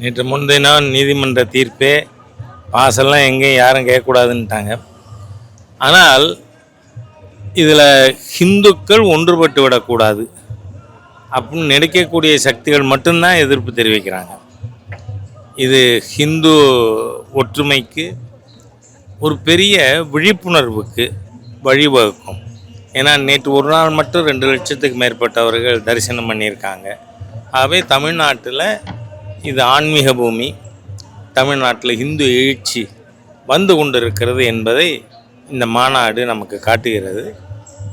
நேற்று முன்தினம் நீதிமன்ற தீர்ப்பே பாசெல்லாம் எங்கேயும் யாரும் கேட்கக்கூடாதுன்ட்டாங்க ஆனால் இதில் ஹிந்துக்கள் ஒன்றுபட்டு விடக்கூடாது அப்படின்னு நினைக்கக்கூடிய சக்திகள் மட்டும்தான் எதிர்ப்பு தெரிவிக்கிறாங்க. இது ஹிந்து ஒற்றுமைக்கு ஒரு பெரிய விழிப்புணர்வுக்கு வழிவகுக்கும். ஏன்னா நேற்று ஒரு நாள் மட்டும் ரெண்டு லட்சத்துக்கு மேற்பட்டவர்கள் தரிசனம் பண்ணியிருக்காங்க. ஆகவே தமிழ்நாட்டில் இது ஆன்மீக பூமி. தமிழ்நாட்டில் இந்து எழுச்சி வந்து கொண்டிருக்கிறது என்பதை இந்த மாநாடு நமக்கு காட்டுகிறது.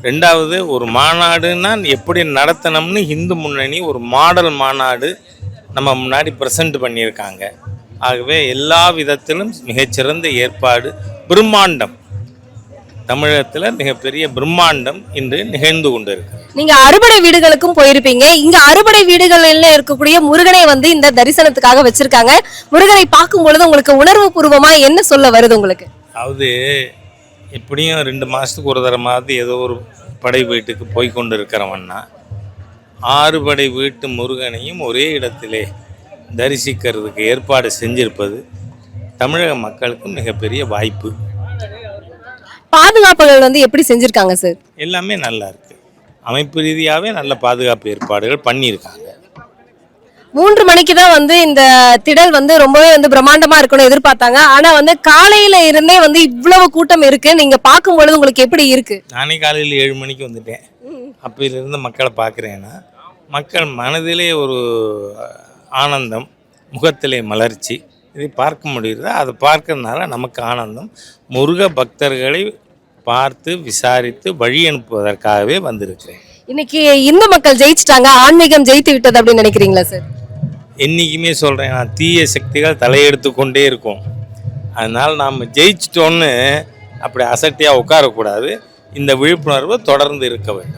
ரெண்டாவது ஒரு மாநாடுன்னா எப்படி நடத்தணும்னு இந்து முன்னணி ஒரு மாடல் மாநாடு நம்ம முன்னாடி ப்ரெசென்ட் பண்ணியிருக்காங்க. ஆகவே எல்லா விதத்திலும் மிகச்சிறந்த ஏற்பாடு பிரம்மாண்டம். தமிழகத்தில் மிகப்பெரிய பிரம்மாண்டம் இன்று நிகழ்ந்து கொண்டிருக்கிறது. நீங்க அறுபடை வீடுகளுக்கும் போயிருப்பீங்க. இங்க அறுபடை வீடுகளில் இருக்கக்கூடிய முருகனை வந்து இந்த தரிசனத்துக்காக வச்சிருக்காங்க. முருகனை பார்க்கும் பொழுது உங்களுக்கு உணர்வு பூர்வமா என்ன சொல்ல வருது உங்களுக்கு? அதாவது எப்படியும் ரெண்டு மாதத்துக்கு ஒரு தரமாவது ஏதோ ஒரு படை வீட்டுக்கு போய் கொண்டு இருக்கிறவன்னா ஆறு படை வீட்டு முருகனையும் ஒரே இடத்திலே தரிசிக்கிறதுக்கு ஏற்பாடு செஞ்சிருப்பது தமிழக மக்களுக்கு மிகப்பெரிய வாய்ப்பு. பாதுகாப்புகள் வந்து எப்படி செஞ்சிருக்காங்க சார் எல்லாமே நல்லா இருக்கு. அமைப்பு ரீதியாகவே நல்ல பாதுகாப்பு ஏற்பாடுகள் பண்ணியிருக்காங்க. மூன்று மணிக்கு தான் வந்து இந்த திடல் வந்து ரொம்பவே வந்து பிரம்மாண்டமா இருக்கணும் எதிர்பார்த்தாங்க. ஆனா வந்து காலையில இருந்தே வந்து இவ்வளவு கூட்டம் இருக்கு. நீங்க பார்க்கும் பொழுது உங்களுக்கு எப்படி இருக்கு? நானே காலையில் ஏழு மணிக்கு வந்துட்டேன். அப்பையிலிருந்து மக்களை பார்க்குறேன்னா மக்கள் மனதிலே ஒரு ஆனந்தம் முகத்திலே மலர்ச்சி. இதை பார்க்க முடியுது? அதை பார்க்கறதுனால நமக்கு ஆனந்தம். முருக பக்தர்களை பார்த்து விசாரித்து வழி அனுப்புவதற்காகவே வந்திருக்கிறேன். இன்னைக்கு இந்து மக்கள் ஜெயிச்சிட்டாங்க ஆன்மீகம் ஜெயித்து விட்டது அப்படின்னு நினைக்கிறீங்களா சார் என்றைக்குமே சொல்கிறேன் நான் தீய சக்திகள் தலையெடுத்து கொண்டே இருக்கும். அதனால் நாம் ஜெயிச்சிட்டோன்னு அப்படி அசட்டியாக உட்காரக்கூடாது. இந்த விழிப்புணர்வு தொடர்ந்து இருக்க வேண்டும்.